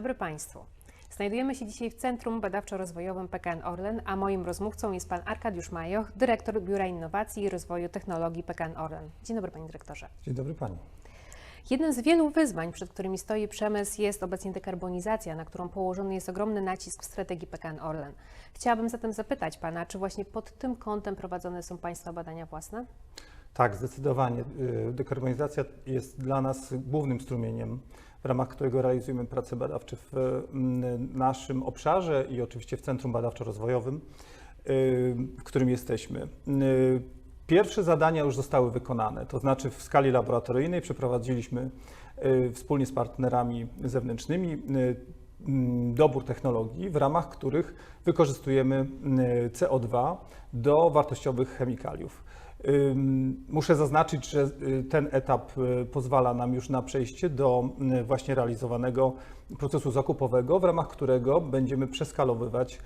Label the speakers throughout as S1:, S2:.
S1: dobry Państwu. Znajdujemy się dzisiaj w Centrum Badawczo-Rozwojowym PKN Orlen, a moim rozmówcą jest Pan Arkadiusz Majoch, dyrektor Biura Innowacji i Rozwoju Technologii PKN Orlen. Dzień dobry Panie Dyrektorze.
S2: Dzień dobry Pani.
S1: Jednym z wielu wyzwań, przed którymi stoi przemysł, jest obecnie dekarbonizacja, na którą położony jest ogromny nacisk w strategii PKN Orlen. Chciałabym zatem zapytać Pana, czy właśnie pod tym kątem prowadzone są Państwa badania własne?
S2: Tak, zdecydowanie. Y, Dekarbonizacja jest dla nas głównym strumieniem, w ramach którego realizujemy prace badawcze w mm, naszym obszarze i oczywiście w Centrum Badawczo-Rozwojowym, y, w którym jesteśmy. Y, Pierwsze zadania już zostały wykonane, to znaczy w skali laboratoryjnej przeprowadziliśmy y, wspólnie z partnerami zewnętrznymi y, mm, dobór technologii, w ramach których wykorzystujemy y, CO2 do wartościowych chemikaliów. Muszę zaznaczyć, że y, ten etap y, pozwala nam już na przejście do y, właśnie realizowanego procesu zakupowego, w ramach którego będziemy przeskalowywać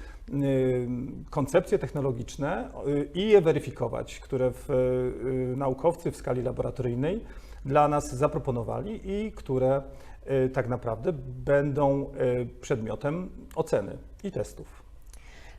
S2: koncepcje technologiczne i je weryfikować, które w, naukowcy w skali laboratoryjnej dla nas zaproponowali i które tak naprawdę będą przedmiotem oceny i testów.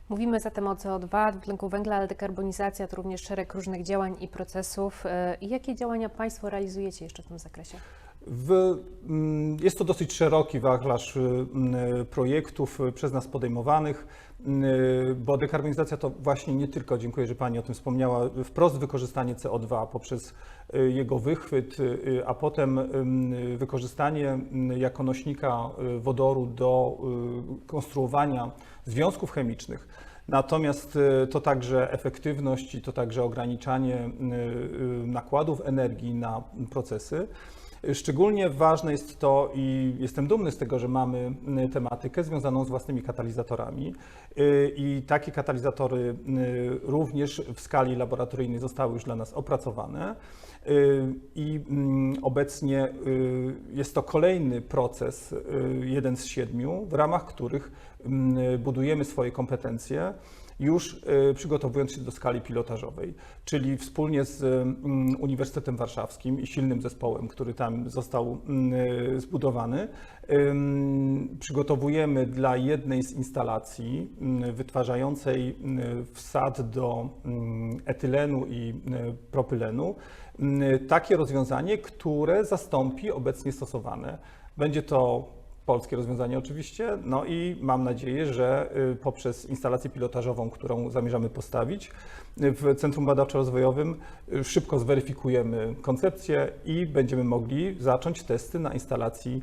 S1: Mówimy zatem o CO2, dwutlenku węgla, ale dekarbonizacja to również szereg różnych działań i procesów. E, jakie działania Państwo realizujecie jeszcze w tym zakresie?
S2: W, mm, jest to dosyć szeroki wachlarz y, mm, projektów y, przez nas podejmowanych, y, bo dekarbonizacja to właśnie nie tylko, dziękuję, że Pani o tym wspomniała, wprost wykorzystanie CO2 poprzez y, jego wychwyt, y, a potem wykorzystanie jako nośnika y, wodoru do y, konstruowania związków chemicznych. Natomiast y, to także efektywność i to także ograniczanie y, y, nakładów energii na procesy. Szczególnie ważne jest to i jestem dumny z tego, że mamy y, tematykę związaną z własnymi katalizatorami. Y, i takie katalizatory y, również w skali laboratoryjnej zostały już dla nas opracowane. I mm, obecnie jest to kolejny proces, jeden z siedmiu, w ramach których mm, budujemy swoje kompetencje już y, przygotowując się do skali pilotażowej, czyli wspólnie z mm, Uniwersytetem Warszawskim i silnym zespołem, który tam został mm, zbudowany, przygotowujemy dla jednej z instalacji mm, wytwarzającej wsad do etylenu i y, propylenu takie rozwiązanie, które zastąpi obecnie stosowane. Będzie to polskie rozwiązanie oczywiście, no i mam nadzieję, że y, poprzez instalację pilotażową, którą zamierzamy postawić y, w Centrum Badawczo-Rozwojowym, y, szybko zweryfikujemy koncepcję i będziemy mogli zacząć testy na instalacji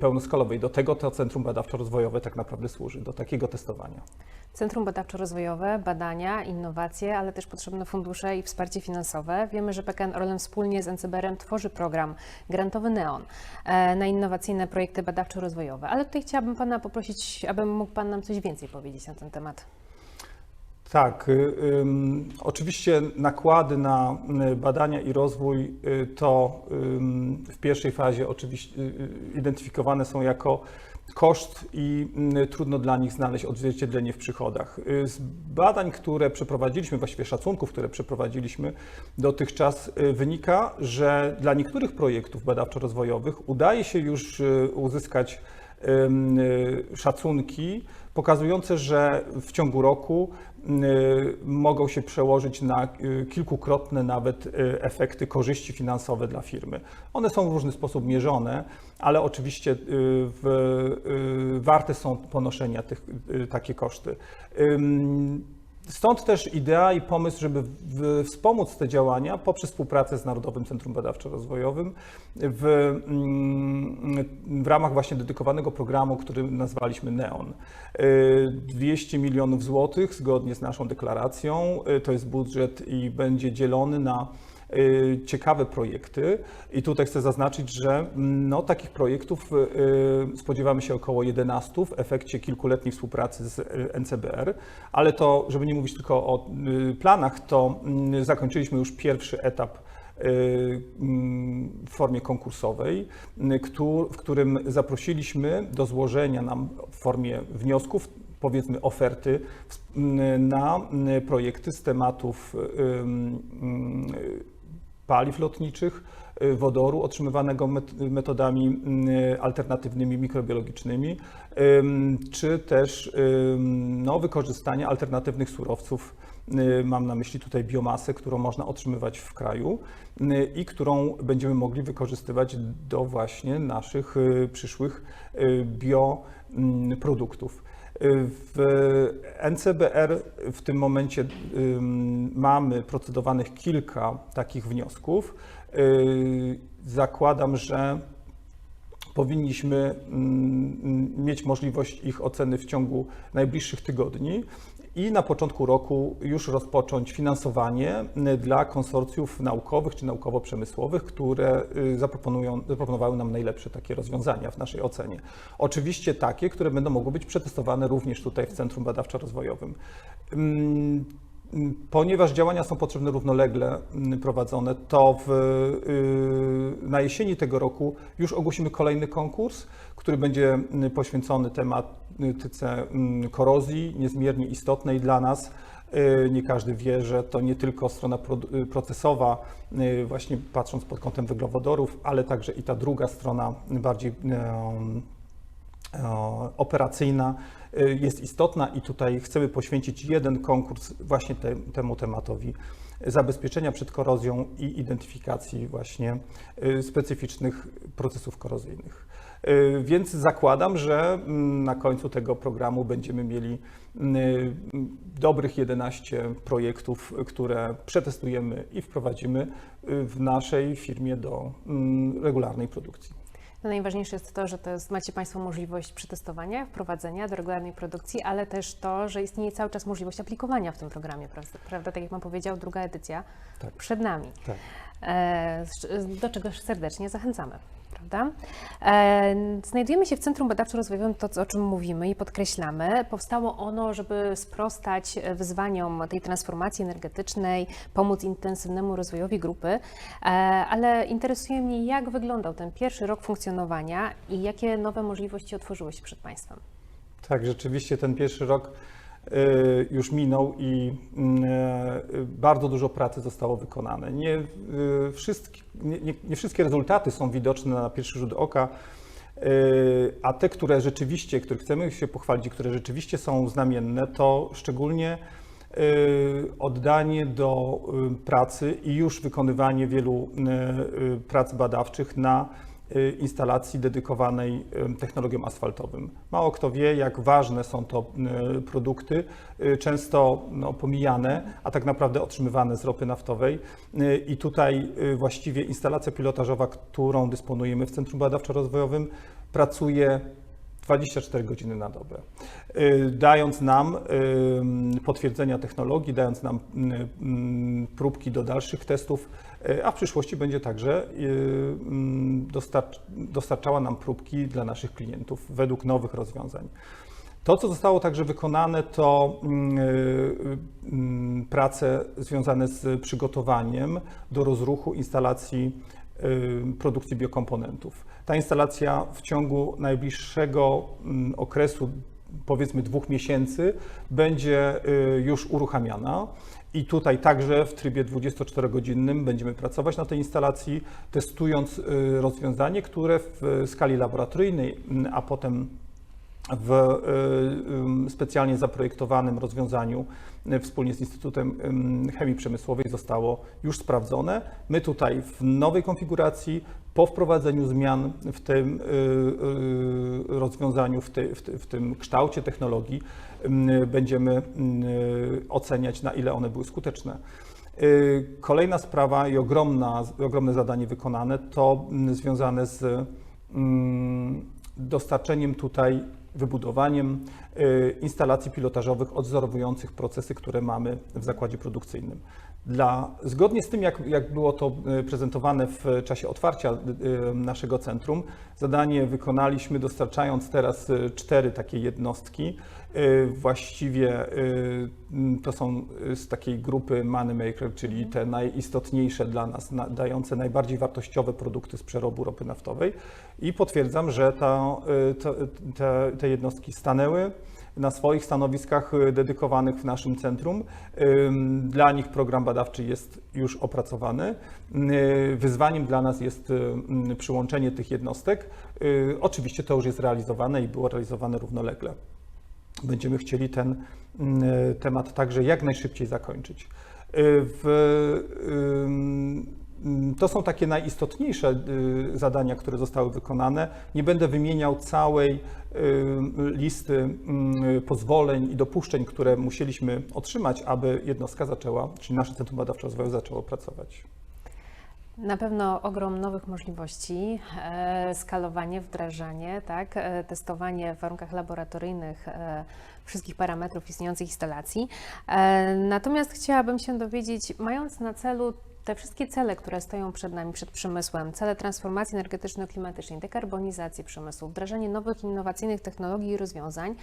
S2: pełnoskalowej. Do tego to Centrum Badawczo-Rozwojowe tak naprawdę służy, do takiego testowania.
S1: Centrum Badawczo-Rozwojowe, badania, innowacje, ale też potrzebne fundusze i wsparcie finansowe. Wiemy, że PKN Orlen wspólnie z NCBR-em tworzy program grantowy NEON e, na innowacyjne projekty badawczo-rozwojowe. Ale tutaj chciałabym Pana poprosić, aby mógł Pan nam coś więcej powiedzieć na ten temat.
S2: Tak, y, oczywiście nakłady na y, badania i rozwój y, to w pierwszej fazie oczywiście identyfikowane są jako koszt i y, trudno dla nich znaleźć odzwierciedlenie w przychodach. Z badań, które przeprowadziliśmy, właściwie szacunków, które przeprowadziliśmy dotychczas wynika, że dla niektórych projektów badawczo-rozwojowych udaje się już uzyskać szacunki pokazujące, że w ciągu roku mogą się przełożyć na y, kilkukrotne nawet y, efekty korzyści finansowe dla firmy. One są w różny sposób mierzone, ale oczywiście y, w, y, warte są ponoszenia tych, y, takie koszty. Stąd też idea i pomysł, żeby wspomóc te działania poprzez współpracę z Narodowym Centrum Badawczo-Rozwojowym w, mm, w ramach właśnie dedykowanego programu, który nazwaliśmy NEON. Y, 200 milionów złotych zgodnie z naszą deklaracją. y, To jest budżet i będzie dzielony na y, ciekawe projekty. I tutaj chcę zaznaczyć, że mm, no, takich projektów y, spodziewamy się około 11 w efekcie kilkuletniej współpracy z y, NCBR, ale to, żeby nie mówić tylko o y, planach, to mm, zakończyliśmy już pierwszy etap y, mm, w formie konkursowej, y, w którym zaprosiliśmy do złożenia nam w formie wniosków powiedzmy oferty na projekty z tematów paliw lotniczych, y, wodoru otrzymywanego met- metodami y, alternatywnymi, mikrobiologicznymi, ym, czy też no, wykorzystanie alternatywnych surowców. Y, Mam na myśli tutaj biomasę, którą można otrzymywać w kraju i którą będziemy mogli wykorzystywać do właśnie naszych przyszłych bioproduktów. W NCBR w tym momencie mamy procedowanych kilka takich wniosków. Y, Zakładam, że powinniśmy mm, mieć możliwość ich oceny w ciągu najbliższych tygodni i na początku roku już rozpocząć finansowanie y, dla konsorcjów naukowych czy naukowo-przemysłowych, które y, zaproponują, zaproponowały nam najlepsze takie rozwiązania w naszej ocenie. Oczywiście takie, które będą mogły być przetestowane również tutaj w Centrum Badawczo-Rozwojowym. Ponieważ działania są potrzebne równolegle mm, prowadzone, to w, y, na jesieni tego roku już ogłosimy kolejny konkurs, który będzie mm, poświęcony tematyce mm, korozji, niezmiernie istotnej dla nas. Y, Nie każdy wie, że to nie tylko strona y, procesowa, właśnie patrząc pod kątem węglowodorów, ale także i ta druga strona bardziej operacyjna jest istotna i tutaj chcemy poświęcić jeden konkurs właśnie te, temu tematowi zabezpieczenia przed korozją i identyfikacji właśnie y, specyficznych procesów korozyjnych. Y, Więc zakładam, że mm, na końcu tego programu będziemy mieli y, dobrych 11 projektów, które przetestujemy i wprowadzimy y, w naszej firmie do mm, regularnej produkcji.
S1: No najważniejsze jest to, że to jest, macie Państwo możliwość przetestowania, wprowadzenia do regularnej produkcji, ale też to, że istnieje cały czas możliwość aplikowania w tym programie, prawda? Tak jak Pan powiedział, druga edycja
S2: Tak.
S1: przed nami,
S2: Tak.
S1: e, do czego serdecznie zachęcamy. Prawda? E, Znajdujemy się w Centrum Badawczo-Rozwojowym, to o czym mówimy i podkreślamy. Powstało ono, żeby sprostać wyzwaniom tej transformacji energetycznej, pomóc intensywnemu rozwojowi grupy, e, ale interesuje mnie, jak wyglądał ten pierwszy rok funkcjonowania i jakie nowe możliwości otworzyły się przed Państwem.
S2: Tak, rzeczywiście ten pierwszy rok już minął i mm, y, bardzo dużo pracy zostało wykonane. Nie, y, wszystkie, nie, nie, wszystkie rezultaty są widoczne na pierwszy rzut oka, y, a te, które rzeczywiście, których chcemy się pochwalić które rzeczywiście są znamienne, to szczególnie y, oddanie do y, pracy i już wykonywanie wielu y, y, prac badawczych na y, instalacji dedykowanej y, technologiom asfaltowym. Mało kto wie, jak ważne są to y, produkty, y, często no, pomijane, a tak naprawdę otrzymywane z ropy naftowej. Y, I tutaj y, właściwie instalacja pilotażowa, którą dysponujemy w Centrum Badawczo-Rozwojowym, pracuje 24 godziny na dobę, y, dając nam y, potwierdzenia technologii, dając nam y, y, próbki do dalszych testów, y, a w przyszłości będzie także y, mm, dostarcz, dostarczała nam próbki dla naszych klientów według nowych rozwiązań. To, co zostało także wykonane, to mm, y, mm, prace związane z przygotowaniem do rozruchu instalacji produkcji biokomponentów. Ta instalacja w ciągu najbliższego okresu, powiedzmy dwóch miesięcy, będzie y, już uruchamiana. I tutaj także w trybie 24-godzinnym będziemy pracować na tej instalacji, testując y, rozwiązanie, które w skali laboratoryjnej, mm, a potem w y, y, specjalnie zaprojektowanym rozwiązaniu y, wspólnie z Instytutem Chemii Przemysłowej zostało już sprawdzone. My tutaj w nowej konfiguracji, po wprowadzeniu zmian w tym y, y, rozwiązaniu, w, ty, w, ty, w tym kształcie technologii, będziemy y, oceniać, na ile one były skuteczne. Kolejna sprawa i ogromna, ogromne zadanie wykonane to związane z mm, dostarczeniem tutaj, wybudowaniem instalacji pilotażowych odwzorowujących procesy, które mamy w zakładzie produkcyjnym. Dla, zgodnie z tym, jak, jak było to y, prezentowane w czasie otwarcia y, naszego centrum, zadanie wykonaliśmy dostarczając teraz cztery takie jednostki. Właściwie to są z takiej grupy Moneymaker, czyli te najistotniejsze dla nas, na- dające najbardziej wartościowe produkty z przerobu ropy naftowej. I potwierdzam, że ta, te, te jednostki stanęły, na swoich stanowiskach y, dedykowanych w naszym centrum. Dla nich program badawczy jest już opracowany. Y, Wyzwaniem dla nas jest y, mm, przyłączenie tych jednostek. Oczywiście to już jest realizowane i było realizowane równolegle. Będziemy chcieli ten mm, temat także jak najszybciej zakończyć. W, to są takie najistotniejsze y, zadania, które zostały wykonane. Nie będę wymieniał całej y, listy mm, pozwoleń i dopuszczeń, które musieliśmy otrzymać, aby jednostka zaczęła, czyli nasze Centrum Badawcze Rozwoju zaczęło pracować.
S1: Na pewno ogrom nowych możliwości, e, skalowanie, wdrażanie, tak, e, testowanie w warunkach laboratoryjnych e, wszystkich parametrów istniejących instalacji. Natomiast chciałabym się dowiedzieć, mając na celu te wszystkie cele, które stoją przed nami, przed przemysłem, cele transformacji energetyczno-klimatycznej, dekarbonizacji przemysłu, wdrażanie nowych innowacyjnych technologii i rozwiązań,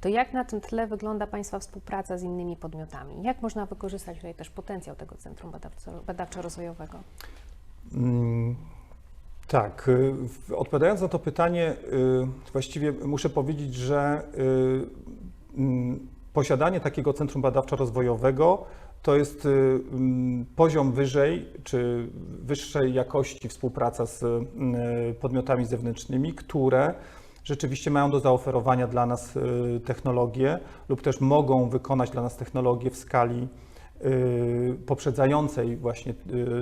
S1: to jak na tym tle wygląda Państwa współpraca z innymi podmiotami? Jak można wykorzystać tutaj też potencjał tego Centrum Badawczo-Rozwojowego?
S2: Mm, Tak, y, odpowiadając na to pytanie, y, właściwie muszę powiedzieć, że y, mm, posiadanie takiego centrum badawczo-rozwojowego to jest y, mm, poziom wyżej czy wyższej jakości współpraca z y, podmiotami zewnętrznymi, które rzeczywiście mają do zaoferowania dla nas y, technologie lub też mogą wykonać dla nas technologie w skali poprzedzającej właśnie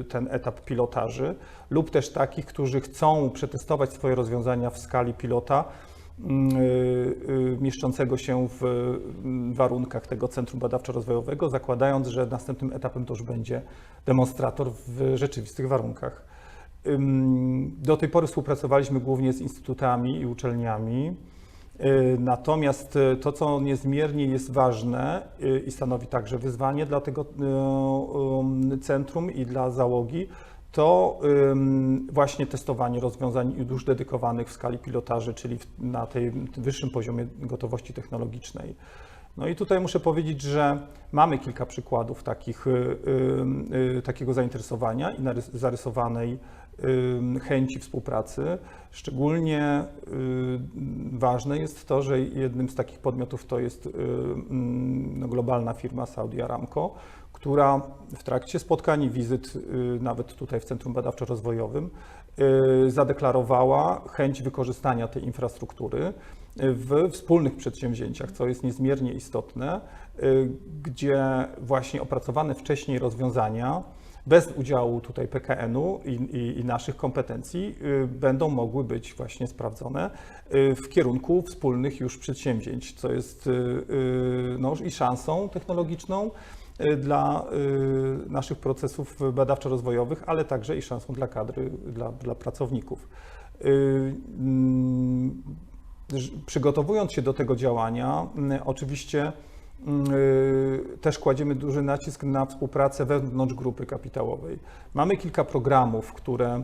S2: ten etap pilotaży, lub też takich, którzy chcą przetestować swoje rozwiązania w skali pilota, mieszczącego się w mm, warunkach tego Centrum Badawczo-Rozwojowego, zakładając, że następnym etapem to już będzie demonstrator w rzeczywistych warunkach. Do tej pory współpracowaliśmy głównie z instytutami i uczelniami. Y, Natomiast y, to, co niezmiernie jest ważne y, i stanowi także wyzwanie dla tego y, y, centrum i dla załogi, to właśnie testowanie rozwiązań już dedykowanych w skali pilotaży, czyli na tej wyższym poziomie gotowości technologicznej. No i tutaj muszę powiedzieć, że mamy kilka przykładów takich, y, y, takiego zainteresowania i zarysowanej chęci współpracy. Szczególnie y, ważne jest to, że jednym z takich podmiotów to jest y, mm, no, globalna firma Saudi Aramco, która w trakcie spotkań i wizyt, y, nawet tutaj w Centrum Badawczo-Rozwojowym, zadeklarowała chęć wykorzystania tej infrastruktury w wspólnych przedsięwzięciach, co jest niezmiernie istotne, gdzie właśnie opracowane wcześniej rozwiązania bez udziału tutaj PKN-u i, i, i naszych kompetencji y, będą mogły być właśnie sprawdzone y, w kierunku wspólnych już przedsięwzięć, co jest y, no, i szansą technologiczną dla naszych procesów badawczo-rozwojowych, ale także i szansą dla kadry, dla, dla pracowników. Mm, Przygotowując się do tego działania, oczywiście też kładziemy duży nacisk na współpracę wewnątrz grupy kapitałowej. Mamy kilka programów, które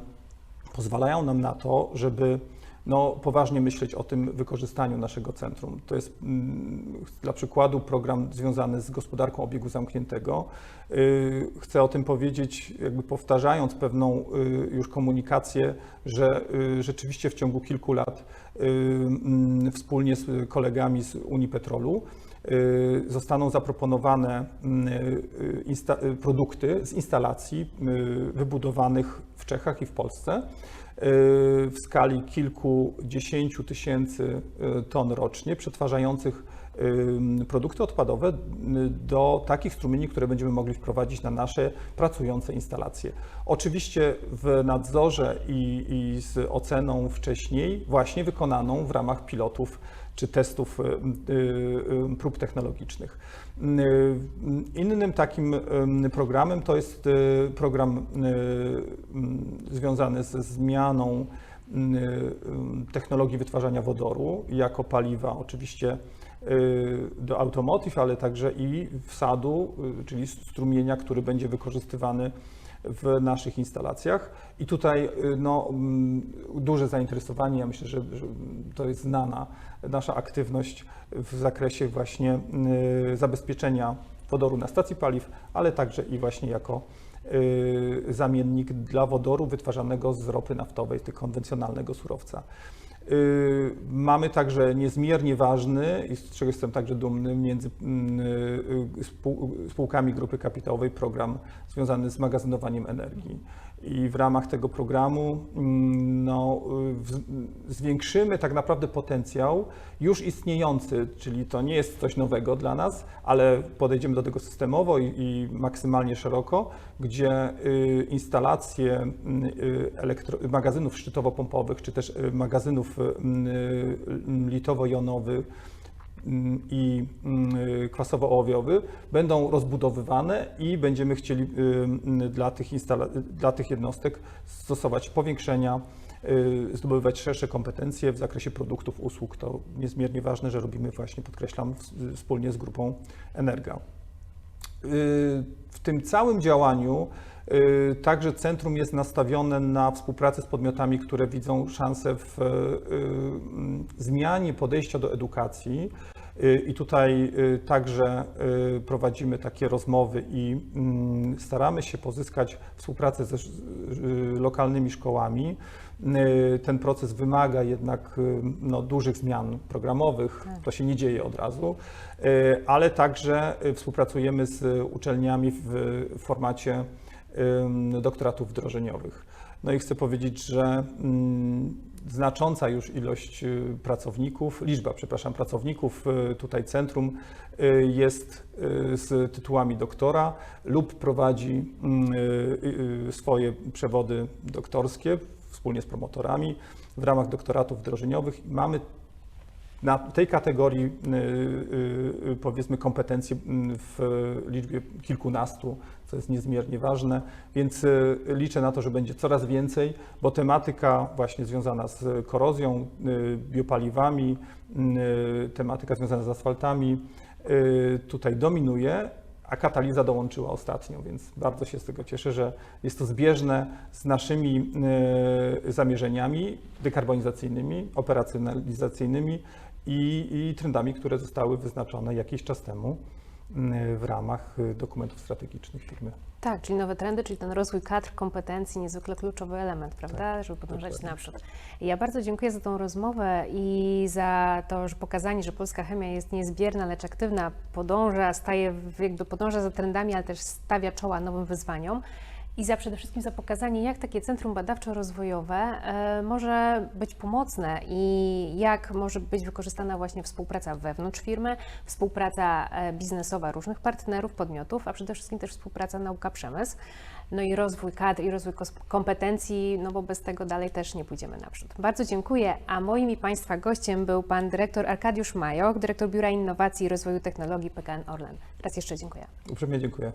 S2: pozwalają nam na to, żeby no, poważnie myśleć o tym wykorzystaniu naszego centrum. To jest mm, dla przykładu program związany z gospodarką obiegu zamkniętego. Y, Chcę o tym powiedzieć, jakby powtarzając pewną y, już komunikację, że y, rzeczywiście w ciągu kilku lat y, mm, wspólnie z kolegami z Unii Petrolu y, zostaną zaproponowane mm, y, y, produkty z instalacji y, wybudowanych w Czechach i w Polsce y, w skali kilkudziesięciu tysięcy y, ton rocznie, przetwarzających y, produkty odpadowe y, do takich strumieni, które będziemy mogli wprowadzić na nasze pracujące instalacje. Oczywiście w nadzorze i, i z oceną wcześniej, właśnie wykonaną w ramach pilotów czy testów y, y, prób technologicznych. Innym takim programem to jest program związany ze zmianą technologii wytwarzania wodoru jako paliwa, oczywiście do automotive, ale także i wsadu, y, czyli strumienia, który będzie wykorzystywany w naszych instalacjach. I tutaj y, no, mm, duże zainteresowanie, ja myślę, że, to jest znana nasza aktywność w zakresie właśnie y, zabezpieczenia wodoru na stacji paliw, ale także i właśnie jako y, zamiennik dla wodoru wytwarzanego z ropy naftowej, tego konwencjonalnego surowca. Y, Mamy także niezmiernie ważny i z czego jestem także dumny między mm, y, spół- spółkami grupy kapitałowej program związany z magazynowaniem energii. I w ramach tego programu mm, no, zwiększymy tak naprawdę potencjał już istniejący, czyli to nie jest coś nowego dla nas, ale podejdziemy do tego systemowo i, i maksymalnie szeroko, gdzie y, instalacje y, magazynów szczytowo-pompowych, czy też y, magazynów litowo-jonowych i y, kwasowo-ołowiowy będą rozbudowywane i będziemy chcieli y, dla tych, dla tych jednostek stosować powiększenia, y, zdobywać szersze kompetencje w zakresie produktów, usług. To niezmiernie ważne, że robimy właśnie, podkreślam, wspólnie z grupą Energa. W tym całym działaniu także centrum jest nastawione na współpracę z podmiotami, które widzą szansę w y, y, zmianie podejścia do edukacji. Y, I tutaj y, także y, prowadzimy takie rozmowy i mm, staramy się pozyskać współpracę ze y, lokalnymi szkołami. Y, Ten proces wymaga jednak y, no, dużych zmian programowych. To się nie dzieje od razu, y, ale także y, współpracujemy z uczelniami w formacie doktoratów wdrożeniowych. No i chcę powiedzieć, że mm, znacząca już ilość y, pracowników, liczba, przepraszam, pracowników y, tutaj centrum y, jest z tytułami doktora lub prowadzi mm, swoje przewody doktorskie wspólnie z promotorami w ramach doktoratów wdrożeniowych. Mamy na tej kategorii y, y, y, powiedzmy kompetencje mm, w liczbie kilkunastu, co jest niezmiernie ważne, więc liczę na to, że będzie coraz więcej, bo tematyka właśnie związana z korozją, biopaliwami, y, tematyka związana z asfaltami tutaj dominuje, a kataliza dołączyła ostatnio, więc bardzo się z tego cieszę, że jest to zbieżne z naszymi zamierzeniami dekarbonizacyjnymi, operacjonalizacyjnymi i, i trendami, które zostały wyznaczone jakiś czas temu y, w ramach dokumentów strategicznych firmy.
S1: Tak, czyli nowe trendy, czyli ten rozwój kadr, kompetencji, niezwykle kluczowy element, prawda, żeby podążać
S2: dokładnie.
S1: naprzód. Ja bardzo dziękuję za tą rozmowę i za to, że pokazanie, że polska chemia jest niezbierna, lecz aktywna, podąża, staje, jakby podąża za trendami, ale też stawia czoła nowym wyzwaniom. I za przede wszystkim za pokazanie, jak takie centrum badawczo-rozwojowe e, może być pomocne i jak może być wykorzystana właśnie współpraca wewnątrz firmy, współpraca e, biznesowa różnych partnerów, podmiotów, a przede wszystkim też współpraca nauka-przemysł. No i rozwój kadr i rozwój kompetencji, no bo bez tego dalej też nie pójdziemy naprzód. Bardzo dziękuję, a moim i Państwa gościem był Pan Dyrektor Arkadiusz Majoch, Dyrektor Biura Innowacji i Rozwoju Technologii PKN Orlen. Raz jeszcze dziękuję.
S2: Uprzejmie dziękuję.